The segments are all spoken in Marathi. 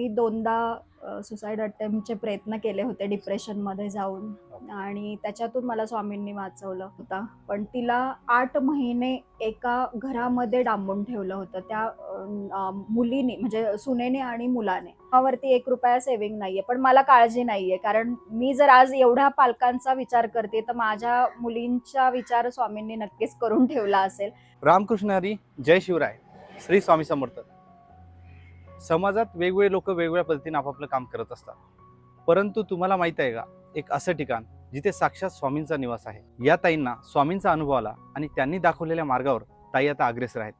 मी दोनदा सुसाईड अटेम्प्टचे प्रयत्न केले होते डिप्रेशनमध्ये जाऊन. आणि त्याच्यातून मला स्वामींनी वाचवलं होता. पण तिला आठ महिने एका घरामध्ये डांबून ठेवलं होतं. त्या मुलीने म्हणजे सुनेने आणि मुलाने. वरती एक रुपया सेव्हिंग नाहीये. पण मला काळजी नाहीये. कारण मी जर आज एवढ्या पालकांचा विचार करते तर माझ्या मुलींचा विचार स्वामींनी नक्कीच करून ठेवला असेल. रामकृष्ण हरी जय शिवराय. श्री स्वामी समर्थ. समाजात वेगवेगळे लोक वेगवेगळ्या पद्धतीने आपापलं काम करत असतात. परंतु तुम्हाला माहीत आहे का एक असं ठिकाण जिथे साक्षात स्वामींचा निवास आहे. या ताईंना स्वामींचा अनुभव आला आणि त्यांनी दाखवलेल्या मार्गावर ताई आता अग्रेसर आहेत.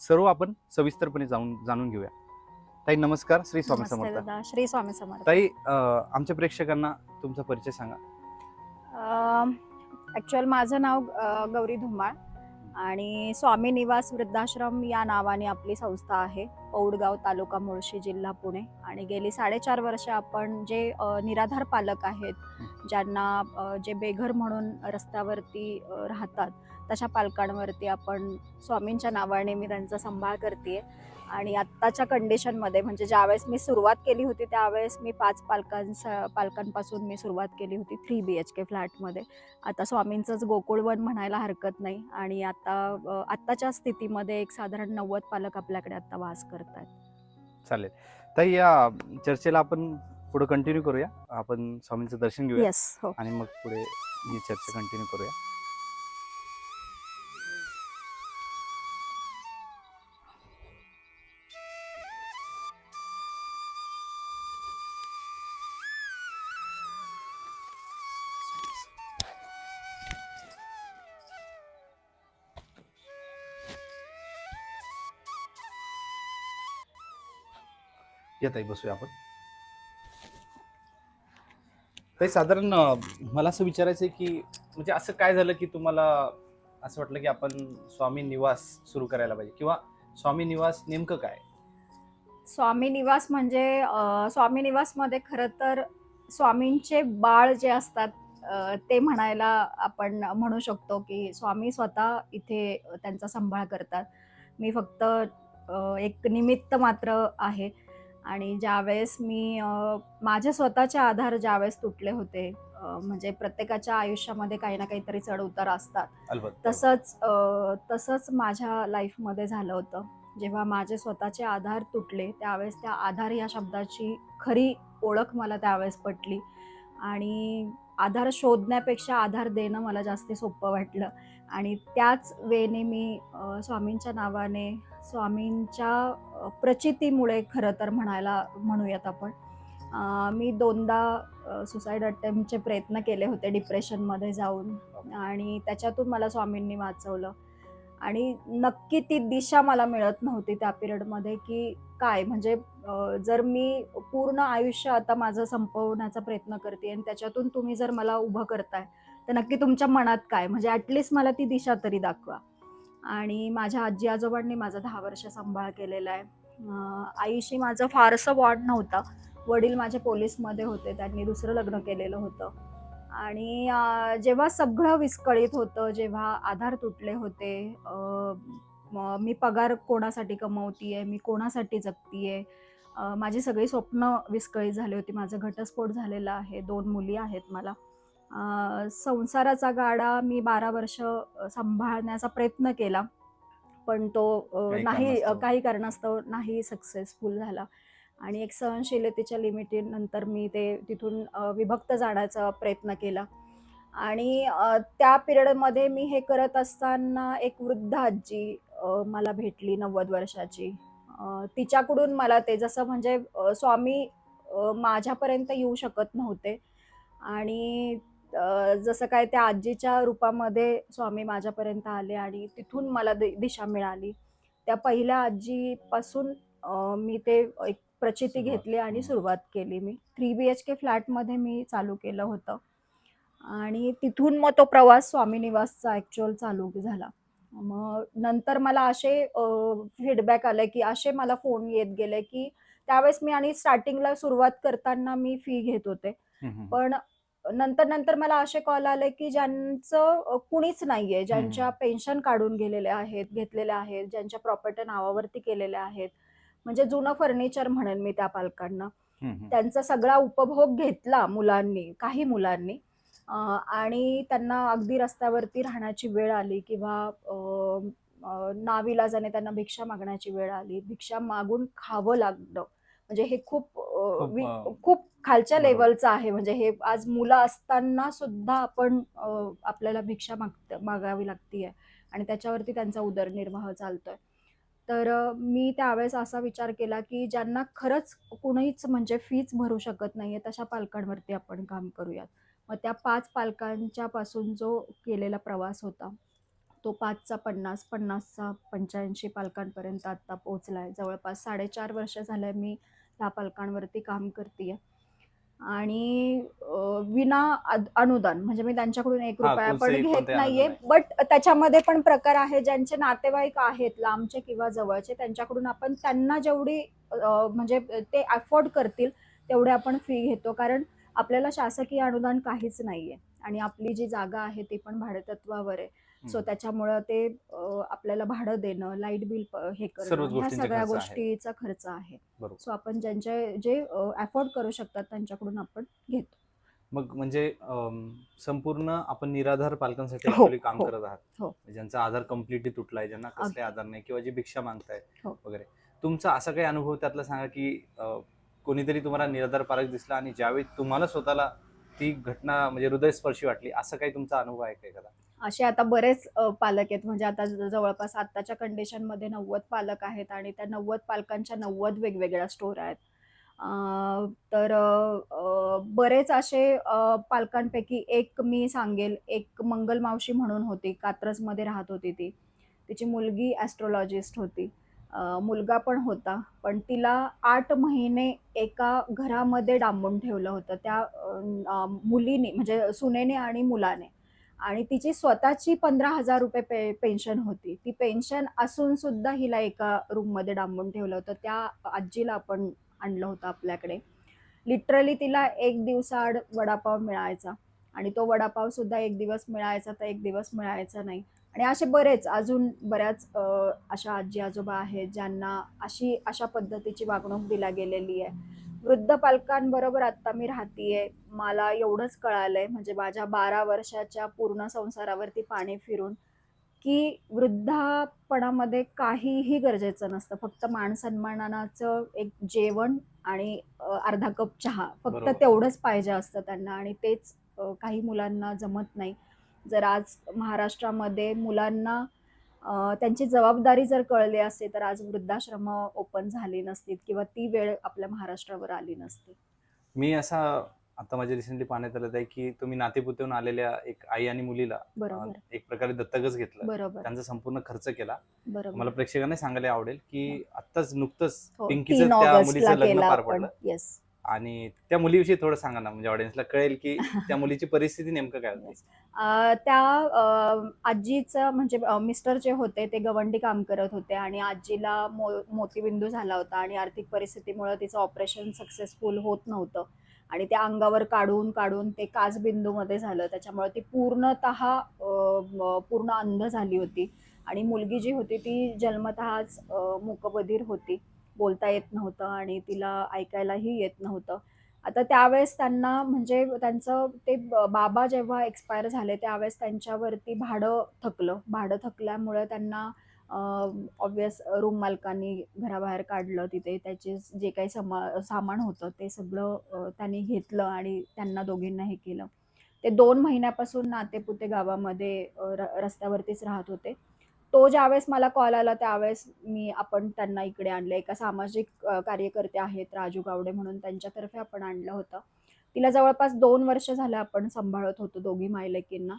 सर्व आपण सविस्तरपणे जाऊन जाणून घेऊया. ताई नमस्कार. श्री स्वामी समर्थ. श्री स्वामी समर्थ. ताई आमच्या प्रेक्षकांना तुमचा परिचय सांगा. ॲक्च्युअल माझं नाव गौरी धुमाळ आणि स्वामी निवास वृद्धाश्रम या नावाने आपली संस्था आहे. पौडगाव तालुका मुळशी जिल्हा पुणे. आणि गेली साडेचार वर्ष आपण जे निराधार पालक आहेत ज्यांना जे बेघर म्हणून रस्त्यावरती राहतात तशा पालकांवरती आपण स्वामींच्या नावाने मी त्यांचा सांभाळ करते आणि आत्ताच्या कंडिशनमध्ये म्हणजे ज्यावेळेस मी सुरुवात केली होती त्यावेळेस मी पाच पालकांचा पालकांपासून मी सुरुवात केली होती थ्री बी एच के फ्लॅटमध्ये. आता स्वामींचंच गोकुळवन म्हणायला हरकत नाही. आणि आता आत्ताच्या स्थितीमध्ये एक साधारण नव्वद पालक आपल्याकडे आता वास करत आहेत चालेल. ताई या चर्चेला आपण पुढे कंटिन्यू करूया. आपण स्वामींचं दर्शन घेऊया. येस हो. आणि मग पुढे ही चर्चा कंटिन्यू करूया. या ताई बसूया आपण. ताई साधारण मला असं विचारायचं आहे की म्हणजे असं काय झालं की तुम्हाला असं वाटलं की आपण स्वामी निवास सुरू करायला पाहिजे? किंवा स्वामी निवास नेमकं काय? स्वामी निवास म्हणजे स्वामी निवासमध्ये खरं तर स्वामींचे बाळ जे असतात ते म्हणायला आपण म्हणू शकतो की स्वामी स्वतः इथे त्यांचा सांभाळ करतात. मी फक्त एक निमित्त मात्र आहे. आणि ज्यावेळेस मी माझे स्वतःचे आधार ज्यावेळेस तुटले होते म्हणजे प्रत्येकाच्या आयुष्यामध्ये काही ना काहीतरी चढ उतार असतात. तसंच तसंच माझ्या लाईफमध्ये झालं होतं. जेव्हा माझे स्वतःचे आधार तुटले त्यावेळेस त्या आधार या शब्दाची खरी ओळख मला त्यावेळेस पटली. आणि आधार शोधण्यापेक्षा आधार देणं मला जास्त सोपं वाटलं. आणि त्याच वेने मी स्वामींच्या नावाने स्वामींच्या प्रचितीमुळे खरं तर म्हणायला म्हणूयात आपण. मी दोनदा सुसाईड अटेम्पचे प्रयत्न केले होते डिप्रेशनमध्ये जाऊन आणि त्याच्यातून मला स्वामींनी वाचवलं. आणि नक्की ती दिशा मला मिळत नव्हती त्या पिरियडमध्ये की काय? म्हणजे जर मी पूर्ण आयुष्य आता माझं संपवण्याचा प्रयत्न करते आणि त्याच्यातून तुम्ही जर मला उभं करताय तर नक्की तुमच्या मनात काय? म्हणजे ॲटलिस्ट मला ती दिशा तरी दाखवा. आणि माझ्या आजी आजोबांनी माझा दहा वर्ष सांभाळ केलेला आहे. आईशी माझं फारसं वाट नव्हतं. वडील माझे पोलीसमध्ये होते त्यांनी दुसरं लग्न केलेलं होतं. आणि जेव्हा सगळं विस्कळीत होतं जेव्हा आधार तुटले होते मी पगार कोणासाठी कमवतीये मी कोणासाठी जगतीये आहे माझी सगळी स्वप्न विस्कळीत झाली होती. माझा घटस्फोट झालेला आहे. दोन मुली आहेत मला. संसाराचा गाडा मी बारा वर्ष सांभाळण्याचा प्रयत्न केला. पण तो नाही. काही कारणास्तव नाही सक्सेसफुल झाला. आणि एक सहनशीलतेच्या लिमिटेड नंतर मी ते तिथून विभक्त जाण्याचा प्रयत्न केला. आणि त्या पिरियडमध्ये मी हे करत असताना एक वृद्ध आजी मला भेटली नव्वद वर्षाची. तिच्याकडून मला ते जसं म्हणजे स्वामी माझ्यापर्यंत येऊ शकत नव्हते. आणि जसं काय त्या आजीच्या रूपामध्ये स्वामी माझ्यापर्यंत आले आणि तिथून मला दिशा मिळाली त्या पहिल्या आजीपासून मी ते एक प्रचिती. घेतली आणि. सुरुवात केली मी थ्री बी एच के फ्लॅटमध्ये मी चालू केलं होतं आणि तिथून मग तो प्रवास स्वामी निवासचा ॲक्च्युअल चालू झाला मग नंतर मला असे फीडबॅक आले की असे मला फोन येत गेले की त्यावेळेस मी आणि स्टार्टिंगला सुरुवात करताना मी फी घेत होते. पण नंतर नंतर मला असे कॉल आले की ज्यांचं कुणीच नाहीये ज्यांच्या. पेन्शन काढून गेलेल्या आहेत घेतलेल्या आहेत ज्यांच्या प्रॉपर्टी नावावरती केलेल्या आहेत म्हणजे जुनं फर्निचर म्हणेन मी त्या पालकांना. त्यांचा सगळा उपभोग घेतला मुलांनी काही मुलांनी आणि त्यांना अगदी रस्त्यावरती राहण्याची वेळ आली किंवा नाविलाजाने त्यांना भिक्षा मागण्याची वेळ आली भिक्षा मागून खावं लागलं म्हणजे हे खूप खूप खालच्या. लेवलचं आहे. म्हणजे हे आज मुलं असताना सुद्धा आपण आपल्याला भिक्षा मागत मागावी लागतीये. आणि त्याच्यावरती त्यांचा उदरनिर्वाह चालतोय. तर मी त्यावेळेस असा विचार केला की ज्यांना खरंच कुणीच म्हणजे फीच भरू शकत नाहीये तशा पालकांवरती आपण काम करूयात. मग त्या पाच पालकांच्या पासून जो केलेला प्रवास होता तो पाचचा पन्नास पन्नासचा पंच्याऐंशी पालकांपर्यंत आता पोहोचलाय. जवळपास साडेचार वर्ष झालंय मी त्या पालकांवरती काम करते आणि विना अनुदान. म्हणजे मी त्यांच्याकडून एक रुपया पण घेत नाहीये. बट त्याच्यामध्ये पण प्रकार आहे ज्यांचे नातेवाईक आहेत लांबचे किंवा जवळचे त्यांच्याकडून आपण त्यांना जेवढी म्हणजे ते अफोर्ड करतील तेवढे आपण फी घेतो. कारण आपल्याला शासकीय अनुदान काहीच नाहीये. आणि आपली जी जागा आहे ती पण भाडेतत्वावर आहे. सो. त्याच्यामुळं ते आपल्याला भाडं देणं लाइट बिल हे करणं ह्या सगळ्या. गोष्टीचा खर्च आहे. सो आपण ज्यांचे जे अफोर्ड करू शकतात त्यांच्याकडून आपण घेतो मग म्हणजे संपूर्ण आपण निराधार पालकांसाठी हो, काम हो, करत आहात हो. ज्यांचा आधार कम्प्लिटली तुटलाय ज्यांना कसले. आधार नाही किंवा जे भिक्षा मागताय हो. वगैरे तुमचा असा काही अनुभव त्यातला सांगा की कोणीतरी तुम्हाला निराधार पालक दिसला आणि ज्यावेळी तुम्हाला स्वतःला ती घटना म्हणजे हृदयस्पर्शी वाटली असं काही तुमचा अनुभव आहे का एखादा? असे आता बरेच पालक आहेत. म्हणजे आता जवळपास आत्ताच्या कंडिशनमध्ये नव्वद पालक आहेत आणि त्या नव्वद पालकांच्या नव्वद वेगवेगळ्या स्टोर आहेत. तर बरेच असे पालकांपैकी एक मी सांगेल. एक मंगल मावशी म्हणून होती कात्रजमध्ये राहत होती ती. तिची मुलगी ॲस्ट्रोलॉजिस्ट होती. मुलगा पण होता पण तिला आठ महिने एका घरामध्ये डांबून ठेवलं होतं त्या मुलीने म्हणजे सुनेने आणि मुलाने. आणि तिची स्वतःची पंधरा हजार रुपये पे पेन्शन होती. ती पेन्शन असून सुद्धा हिला एका रूममध्ये डांबून ठेवलं होतं. त्या आजीला आपण आणलं होतं आपल्याकडे. लिटरली तिला एक दिवसाआड वडापाव मिळायचा. आणि तो वडापाव सुद्धा एक दिवस मिळायचा तर एक दिवस मिळायचा नाही. आणि असे बरेच अजून बऱ्याच अशा आजी आजोबा आहेत ज्यांना अशी अशा पद्धतीची वागणूक दिल्या गेलेली आहे. वृद्ध पालकांबरोबर आता मी राहतीये मला एवढंच कळालंय म्हणजे माझ्या बारा वर्षाच्या पूर्ण संसारावरती पाणी फिरून की वृद्धापणामध्ये काहीही गरजेचं नसतं. फक्त मान सन्मानाचं एक जेवण आणि अर्धा कप चहा. फक्त. तेवढंच पाहिजे असतं त्यांना आणि तेच काही मुलांना जमत नाही. जर आज महाराष्ट्रामध्ये मुलांना त्यांची जबाबदारी जर कळली असते तर आज वृद्धाश्रम ओपन झाली नसतीत किंवा ती वेळ आपल्या महाराष्ट्रावर आली नसती. मी असा आता माझ्या रिसेंटली पाहण्यात आलं आहे की तुम्ही नातेपुतेहून आलेल्या एक आई आणि मुलीला बरोबर. एक प्रकारे दत्तकच घेतलं. बरोबर. त्यांचा संपूर्ण खर्च केला. मला प्रेक्षकांना सांगायला आवडेल की आत्ताच नुकतंच हो, पिंकीचं त्या मुलीचं लग्न पार पडलं. येस आणि त्या मुलीविषयी थोडं सांगा ना म्हणजे ऑडियन्सला कळेल की त्या मुलीची परिस्थिती नेमकं काय होती. अ, त्या आजीचं म्हणजे अ, मिस्टर जे होते ते गवंडी काम करत होते आणि आजीला मो मोतीबिंदू झाला होता आणि आर्थिक परिस्थितीमुळे तिचं ऑपरेशन सक्सेसफुल होत नव्हतं. आणि त्या अंगावर काढून काढून ते काचबिंदूमध्ये झालं. त्याच्यामुळे ती पूर्णत पूर्ण अंध झाली होती. आणि मुलगी जी होती ती जन्मतःच अ, मूकबधीर होती. बोलता येत नव्हतं आणि तिला ऐकायलाही येत नव्हतं. आता त्यावेळेस त्यांना म्हणजे त्यांचं ते बाबा जेव्हा एक्सपायर झाले त्यावेळेस त्यांच्यावरती भाडं थकलं. भाडं थकल्यामुळे त्यांना ऑब्वियस रूम मालकांनी घराबाहेर काढलं तिथे. त्याचे जे काही समा सामान होतं ते सगळं त्यांनी घेतलं आणि त्यांना दोघींना हे केलं. ते दोन महिन्यापासून नातेपुते गावामध्ये र रस्त्यावरतीच राहत होते. तो ज्यावेळेस मला कॉल आला त्यावेळेस मी आपण त्यांना इकडे आणलं. एका सामाजिक कार्यकर्ते आहेत राजू गावडे म्हणून त्यांच्यातर्फे आपण आणलं होतं. तिला जवळपास दोन वर्ष झालं आपण सांभाळत होतो दोघी मायलेकींना.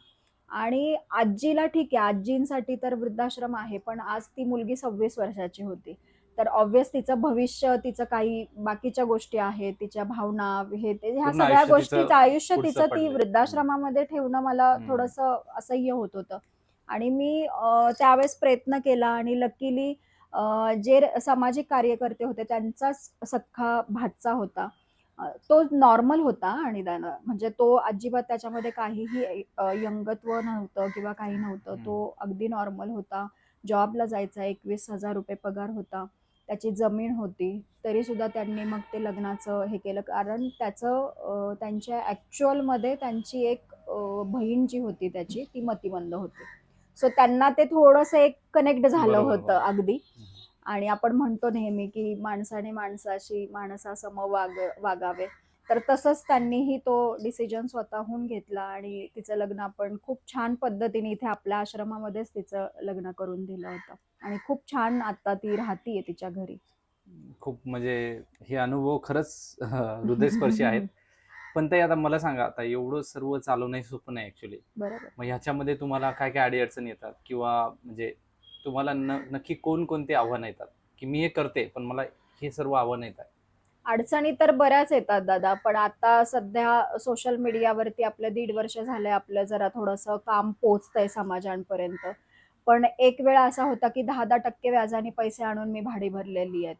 आणि आजीला ठीक आहे आजींसाठी तर वृद्धाश्रम आहे पण आज ती मुलगी सव्वीस वर्षाची होती. तर ऑब्विस तिचं भविष्य तिचं काही बाकीच्या गोष्टी आहेत तिच्या भावना हे ते ह्या सगळ्या गोष्टीचं आयुष्य तिचं ती. वृद्धाश्रमामध्ये ठेवणं मला. थोडंसं असह्य होत होतं. आणि मी त्यावेळेस प्रयत्न केला आणि लकीली जे सामाजिक कार्यकर्ते होते त्यांचाच सख्खा भाचा होता. तो नॉर्मल होता आणि म्हणजे तो अजिबात त्याच्यामध्ये काहीही यंगत्व नव्हतं किंवा काही नव्हतं. तो अगदी नॉर्मल होता. जॉबला जायचा एकवीस हजार रुपये पगार होता. त्याची जमीन होती. तरी सुद्धा त्यांनी मग ते लग्नाचं हे केलं. कारण त्याचं त्यांच्या ॲक्च्युअलमध्ये त्यांची एक बहीण जी होती त्याची ती मतिमंद होती. सो त्यांना ते थोडंसं एक कनेक्ट झालं बरोबर, होतं बरोबर. अगदी. आणि आपण म्हणतो नेहमी की माणसाने माणसाशी माणसासम वाग वागावे. तर तसंच त्यांनीही तो डिसिजन स्वतःहून घेतला आणि तिचं लग्न आपण खूप छान पद्धतीने इथे आपल्या आश्रमामध्येच तिचं लग्न करून दिलं होतं. आणि खूप छान आता ती राहतीये तिच्या घरी. खूप म्हणजे हे अनुभव खरंच हृदयस्पर्शी आहेत. पण ते आता मला सांगा आता एवढं सर्व चालवणं हे सोपं नाही ऍक्च्युली बरोबर. मग ह्याच्यामध्ये तुम्हाला काय काय अडीअडचणी येतात? किंवा म्हणजे तुम्हाला न नक्की कोणकोणते आव्हानं येतात? की मी हे करते पण मला हे सर्व आव्हानं येतात. अडचणी तर बऱ्याच येतात दादा पण आता सध्या सोशल मीडियावरती आपलं दीड वर्ष झालंय आपलं जरा थोडंसं काम पोचतंय समाजांपर्यंत. पण एक वेळ असा होता की दहा दहा टक्के व्याजाने पैसे आणून मी भाडी भरलेली आहेत.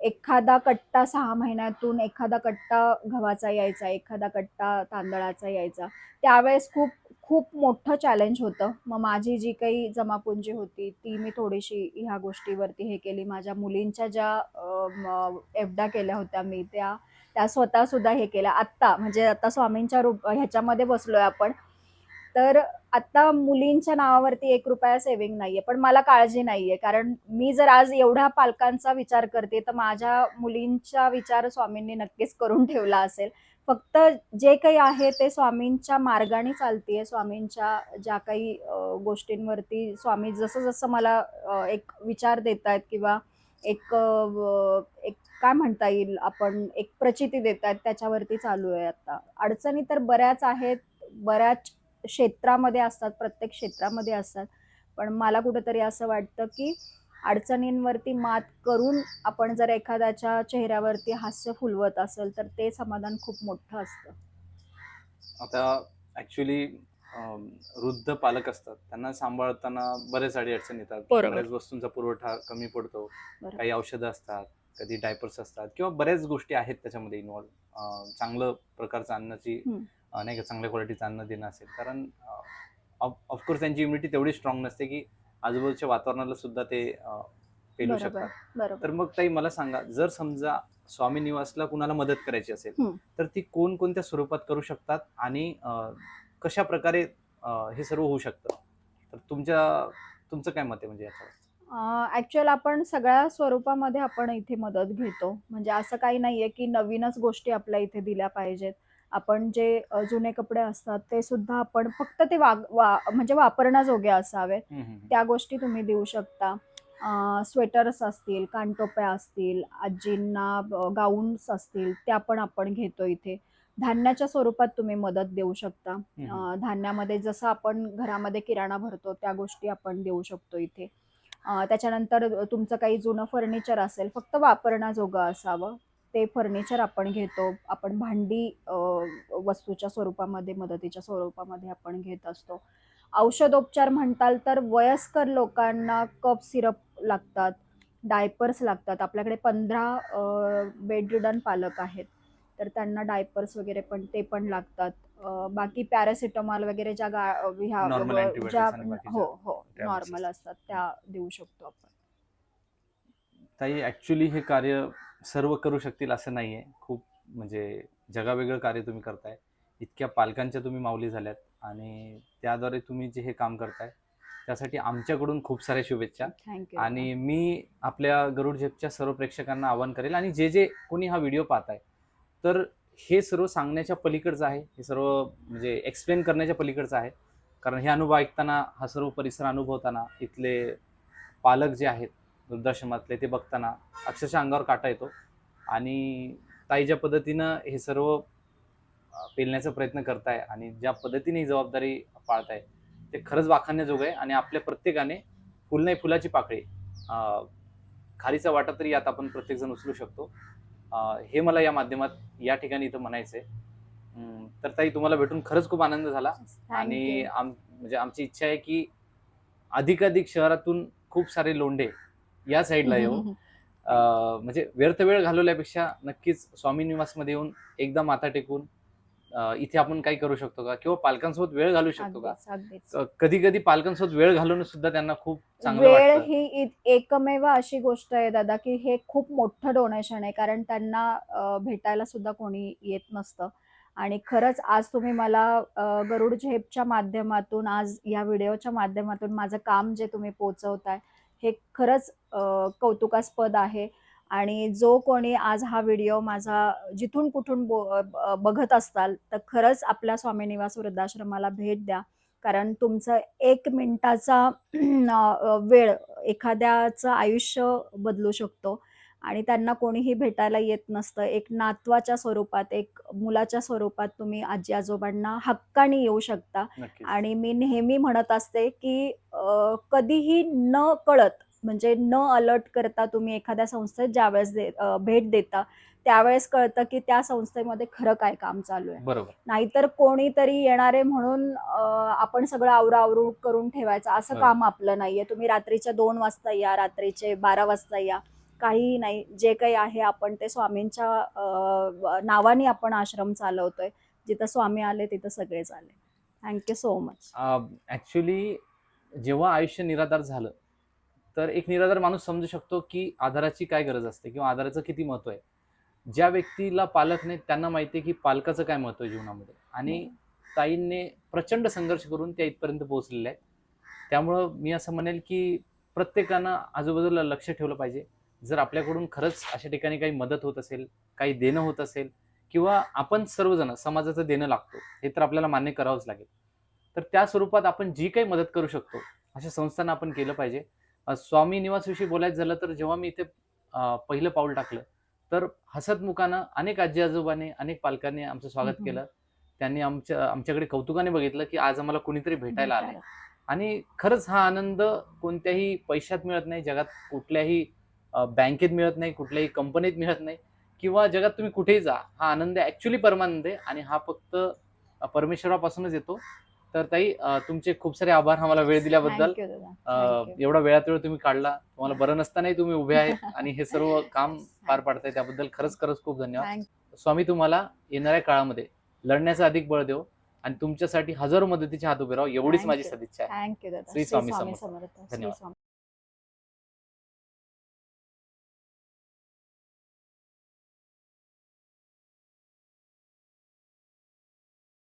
एखादा कट्टा सहा महिन्यातून एखादा कट्टा गव्हाचा यायचा एखादा कट्टा तांदळाचा यायचा. त्यावेळेस खूप खूप मोठं चॅलेंज होतं. मग माझी जी काही जमापुंजी होती ती मी थोडीशी ह्या गोष्टीवरती हे केली. माझ्या मुलींच्या ज्या एफडा केल्या होत्या मी त्या त्या स्वतः सुद्धा हे केल्या. आत्ता म्हणजे आता स्वामींच्या रूप ह्याच्यामध्ये बसलोय आपण. तर आता मुलींच्या नावावरती एक रुपया सेव्हिंग नाहीये पण मला काळजी नाहीये. कारण मी जर आज एवढ्या पालकांचा विचार करते तर माझ्या मुलींचा विचार स्वामींनी नक्कीच करून ठेवला असेल. फक्त जे काही आहे ते स्वामींच्या मार्गाने चालतीये स्वामींच्या ज्या काही गोष्टींवरती स्वामी जसं जसं मला एक विचार देत आहेत किंवा एक एक काय म्हणता येईल आपण एक प्रचिती देत आहेत त्याच्यावरती चालू आहे आता. अडचणी तर बऱ्याच आहेत बऱ्याच क्षेत्रामध्ये असतात प्रत्येक क्षेत्रामध्ये असतात. पण मला कुठेतरी असं वाटतं की अडचणींवरती मात करून आपण जर एखाद्याच्या चेहऱ्यावरती हास्य फुलवत असेल तर ते समाधान खूप मोठं असतं. आता ऍक्च्युली वृद्ध पालक असतात. त्यांना सांभाळताना बरेच अडी अडचणी येतात. बऱ्याच वस्तूंचा पुरवठा कमी पडतो. काही औषधं असतात कधी डायपर्स असतात किंवा बऱ्याच गोष्टी आहेत त्याच्यामध्ये इन्व्हॉल्व चांगलं प्रकारचं अन्नाची नाही का चांगल्या क्वालिटीचं अन्न देणं असेल. कारण ऑफकोर्स त्यांची इम्युनिटी तेवढी स्ट्रॉंग नसते की आजूबाजूच्या वातावरणाला सुद्धा ते पेलू शकतात. तर मग ताई मला सांगा जर समजा स्वामी निवासला कुणाला मदत करायची असेल. तर ती कोणकोणत्या स्वरूपात करू शकतात आणि कशा प्रकारे हे सर्व होऊ शकतं? तर तुमच्या तुमचं काय मत आहे म्हणजे याच्यावर? ऍक्च्युअल आपण सगळ्या स्वरूपामध्ये आपण इथे मदत घेतो. म्हणजे असं काही नाहीये की नवीनच गोष्टी आपल्या इथे दिल्या पाहिजेत. आपण जे जुने कपडे असतात ते सुद्धा आपण फक्त ते वाग वा म्हणजे वापरण्याजोगे हम्म. त्या गोष्टी तुम्ही देऊ शकता. स्वेटर्स असतील कानटोप्या असतील आजींना गाऊन्स असतील त्या पण आपण घेतो इथे. धान्याच्या स्वरूपात तुम्ही मदत देऊ शकता. धान्यामध्ये जसं आपण घरामध्ये किराणा भरतो त्या गोष्टी आपण देऊ शकतो इथे. त्याच्यानंतर तुमचं काही जुनं फर्निचर असेल फक्त वापरण्याजोगं असावं. ते फर्निचर आपण घेतो. आपण भांडी वस्तूच्या स्वरूपामध्ये मदतीच्या स्वरूपामध्ये आपण घेत असतो. औषधोपचार म्हणताल तर वयस्कर लोकांना कप सिरप लागतात डायपर्स लागतात. आपल्याकडे पंधरा बेडरिडन पालक आहेत. तर त्यांना डायपर्स वगैरे पण ते पण लागतात. बाकी पॅरासिटामॉल वगैरे ज्या गा ह्या ज्या हो हो नॉर्मल असतात. त्या देऊ शकतो आपण. ताई ऍक्च्युली हे कार्य सर्व करू शकतील असं नाहीये. खूप म्हणजे जगावेगळं कार्य तुम्ही करताय. इतक्या पालकांच्या तुम्ही माऊली झाल्यात आणि त्याद्वारे तुम्ही जे हे काम करताय त्यासाठी आमच्याकडून खूप साऱ्या शुभेच्छा. आणि मी आपल्या गरुड झेपच्या सर्व प्रेक्षकांना आवाहन करेल आणि जे जे कोणी हा व्हिडिओ पाहत आहे तर हे सर्व सांगण्याच्या पलीकडचं आहे. हे सर्व म्हणजे एक्सप्लेन करण्याच्या पलीकडचं आहे. कारण हे अनुभव ऐकताना हा सर्व परिसर अनुभवताना इथले पालक जे आहेत वृद्धाश्रमातले ते बघताना अक्षरशः अंगावर काटा येतो. आणि ताई ज्या पद्धतीनं हे सर्व पेलण्याचा प्रयत्न करताय आणि ज्या पद्धतीने ही जबाबदारी पाळताय ते खरंच वाखाणण्याजोगं आहे आणि आपल्या प्रत्येकाने फुल नाही फुलाची पाकळी खारीचा वाटा तरी यात आपण प्रत्येकजण उचलू शकतो. हे मला या माध्यमात या ठिकाणी इथं म्हणायचंय. अं, तर ताई तुम्हाला भेटून खरंच खूप आनंद झाला. आणि आम म्हणजे आमची इच्छा आहे की अधिकाधिक शहरातून खूप सारे लोंढे या साईडला येऊ. अं, म्हणजे व्यर्थ वेळ घालवल्यापेक्षा नक्कीच स्वामी निवासमध्ये येऊन एकदा माथा टेकून इथे आपण काही करू शकतो का? किंवा पालकांसोबत वेळ घालू शकतो का? कधी कधी पालकांसोबत वेळ घालवणं सुद्धा त्यांना खूप चांगलं वेळ ही एकमेव अशी गोष्ट आहे दादा की हे खूप मोठं डोनेशन आहे कारण त्यांना भेटायला सुद्धा कोणी येत नसतं. आणि खरंच आज तुम्ही मला गरुड झेपच्या माध्यमातून आज या व्हिडिओच्या माध्यमातून माझं काम जे तुम्ही पोचवताय हे खरंच कौतुकास्पद आहे. आणि जो कोणी आज हा व्हिडिओ माझा जिथून कुठून बो बघत असताल तर खरंच आपल्या स्वामी निवास वृद्धाश्रमाला भेट द्या. कारण तुमचं एक मिनिटाचा वेळ एखाद्याचं आयुष्य बदलू शकतो. आणि त्यांना कोणीही भेटायला येत नसतं. एक नातवाच्या स्वरूपात एक मुलाच्या स्वरूपात तुम्ही आजी आजोबांना हक्काने येऊ शकता. आणि मी नेहमी म्हणत असते की कधीही न कळत म्हणजे न अलर्ट करता तुम्ही एखाद्या संस्थेत ज्यावेळेस दे भेट देता त्यावेळेस कळतं की त्या संस्थेमध्ये खरं काय काम चालू आहे. बरोबर. नाहीतर कोणीतरी येणारे म्हणून आपण सगळं आवरावरू करून ठेवायचं असं हो. काम आपलं नाहीये. तुम्ही रात्रीच्या दोन वाजता या रात्रीचे बारा वाजता या. काहीही नाही जे काही आहे आपण ते स्वामींच्या नावाने आपण आश्रम चालवतोय. जिथं स्वामी आले तिथं सगळेच आले थँक्यू सो मच ऍक्च्युली जेव्हा आयुष्य निराधार झालं तर एक निराधार माणूस समजू शकतो की आधाराची काय गरज असते किंवा आधाराचं किती महत्त्व आहे. ज्या व्यक्तीला पालक नाहीत त्यांना माहिती आहे की पालकाचं काय महत्त्व आहे जीवनामध्ये. आणि ताईंनी प्रचंड संघर्ष करून त्या इथपर्यंत पोहोचलेल्या आहेत. त्यामुळं मी असं म्हणेल की प्रत्येकानं आजूबाजूला लक्ष ठेवलं पाहिजे. जर आपल्याकडून खरंच अशा ठिकाणी काही मदत होत असेल काही देणं होत असेल किंवा आपण सर्वजण समाजाचं देणं लागतो हे तर आपल्याला मान्य करावंच लागेल. तर त्या स्वरूपात आपण जी काही मदत करू शकतो अशा संस्थांना आपण केलं पाहिजे. स्वामी निवासविषयी बोलायचं झालं तर जेव्हा मी इथे पहिलं पाऊल टाकलं तर हसतमुखानं अनेक आजी आजोबांनी अनेक पालकांनी आमचं स्वागत. केलं. त्यांनी आमच्या आमच्याकडे कौतुकाने बघितलं की आज आम्हाला कोणीतरी भेटायला आलं आणि खरंच हा आनंद कोणत्याही पैशात मिळत नाही जगात कुठल्याही बँकेत मिळत नाही कुठल्याही कंपनीत मिळत नाही किंवा जगात तुम्ही कुठेही जा हा आनंद ऍक्च्युली परमानंद आहे आणि हा फक्त परमेश्वरापासूनच येतो. तर ताई तुमचे खूप सारे आभार आम्हाला वेळ दिल्याबद्दल. एवढा वेळात वेळ तुम्ही काढला. तुम्हाला बरं नसतानाही तुम्ही उभे आहेत आणि हे सर्व काम पार पाडताय त्याबद्दल खरंच खरंच खूप धन्यवाद. स्वामी तुम्हाला येणाऱ्या काळामध्ये लढण्याचं अधिक बळ देव आणि तुमच्यासाठी हजारो मदतीचे हात उभे राहू. एवढीच माझी. सदिच्छा आहे. श्री स्वामी समर्थ. श्री धन्यवाद.